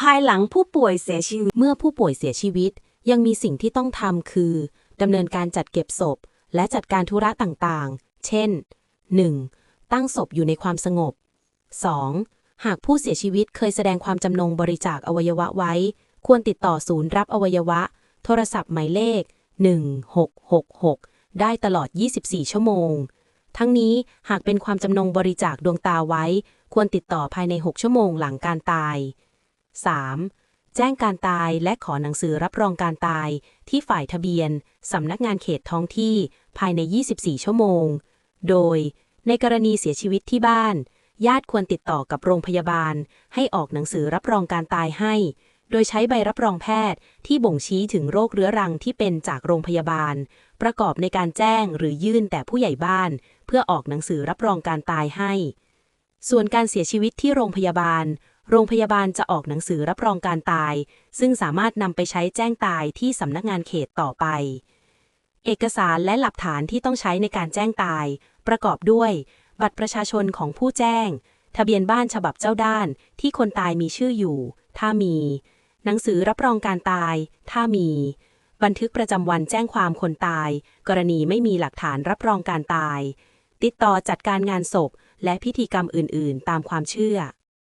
ภายหลังผู้ป่วยเสียชีวิต เมื่อผู้ป่วยเสียชีวิต ยังมีสิ่งที่ต้องทำคือดำเนินการจัดเก็บศพ และจัดการธุระต่างๆ เช่น 1. ตั้งศพอยู่ในความสงบ 2. หากผู้เสียชีวิตเคยแสดงความจำนงบริจาคอวัยวะไว้ ควรติดต่อศูนย์รับอวัยวะ โทรศัพท์หมายเลข 1666 ได้ตลอด 24 ชั่วโมง ทั้งนี้หากเป็นความจำนงบริจาคดวงตาไว้ ควรติดต่อภายใน 6 ชั่วโมงหลังการตาย 3. แจ้งการตายและขอหนังสือรับรองการตายที่ฝ่ายทะเบียน สำนักงานเขตท้องที่ภายใน 24 ชั่วโมง โดย ในกรณีเสียชีวิตที่บ้าน ญาติควรติดต่อกับโรงพยาบาล ให้ออกหนังสือรับรองการตายให้ โดยใช้ใบรับรองแพทย์ที่บ่งชี้ถึงโรคเรื้อรังที่เป็นจากโรงพยาบาล ประกอบในการแจ้งหรือยื่นแต่ผู้ใหญ่บ้าน เพื่อออกหนังสือรับรองการตายให้ ส่วนการเสียชีวิตที่โรงพยาบาล โรงพยาบาลจะออกหนังสือรับรองการตาย ซึ่งสามารถนำไปใช้แจ้งตายที่สำนักงานเขตต่อไป เอกสารและหลักฐานที่ต้องใช้ในการแจ้งตาย ประกอบด้วย บัตรประชาชนของผู้แจ้ง ทะเบียนบ้านฉบับเจ้าด้าน ที่คนตายมีชื่ออยู่ ถ้ามี หนังสือรับรองการตาย ถ้ามี บันทึกประจำวันแจ้งความคนตาย กรณีไม่มีหลักฐานรับรองการตาย ติดต่อจัดการงานศพ และพิธีกรรมอื่น ๆ ตามความเชื่อ